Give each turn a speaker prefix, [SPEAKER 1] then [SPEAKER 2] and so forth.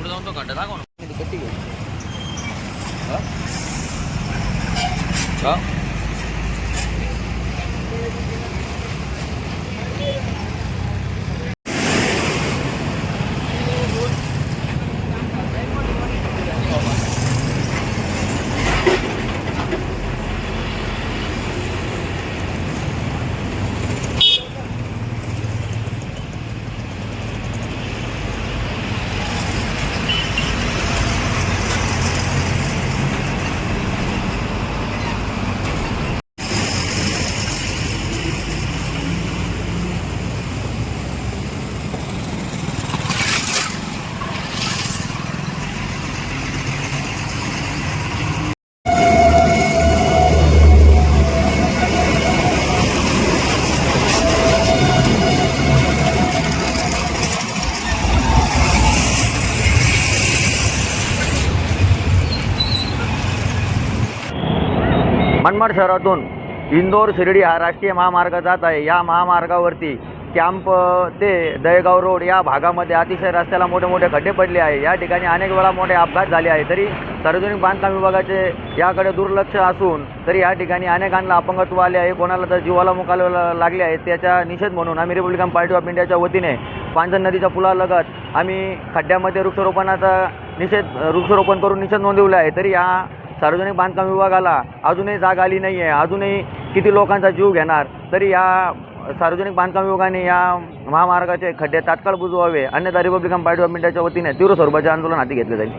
[SPEAKER 1] ఉడదాం తో గడ్డ
[SPEAKER 2] దాకా ఇది
[SPEAKER 1] కట్టి
[SPEAKER 2] मनमाड शहरातून इंदोर शिर्डी हा राष्ट्रीय महामार्ग जात आहे. या महामार्गावरती कॅम्प ते दहेगाव रोड या भागामध्ये अतिशय रस्त्याला मोठे मोठे खड्डे पडले आहे. या ठिकाणी अनेक वेळा मोठे अपघात झाले आहे तरी सार्वजनिक बांधकाम विभागाचे याकडे दुर्लक्ष असून तरी या ठिकाणी अनेकांना अपंगत्व आले आहे. कोणाला तर जीवाला मुकाला लागले आहे त्याचा निषेध म्हणून आम्ही रिपब्लिकन पार्टी ऑफ इंडियाच्या वतीने पांजन नदीच्या पुलालगत आम्ही खड्ड्यामध्ये वृक्षारोपणाचा निषेध वृक्षारोपण करून निषेध नोंदवला आहे. तरी या सार्वजनिक बांधकाम विभागाला अजूनही जाग आली नाही आहे अजूनही किती लोकांचा जीव घेणार? तरी या सार्वजनिक बांधकाम विभागाने या महामार्गाचे खड्डे तात्काळ बुजवावे. अन्यथा रिपब्लिकन पार्टी ऑफ इंडियाच्या वतीने तीव्र स्वरूपाचे आंदोलन हाती घेतले जाईल.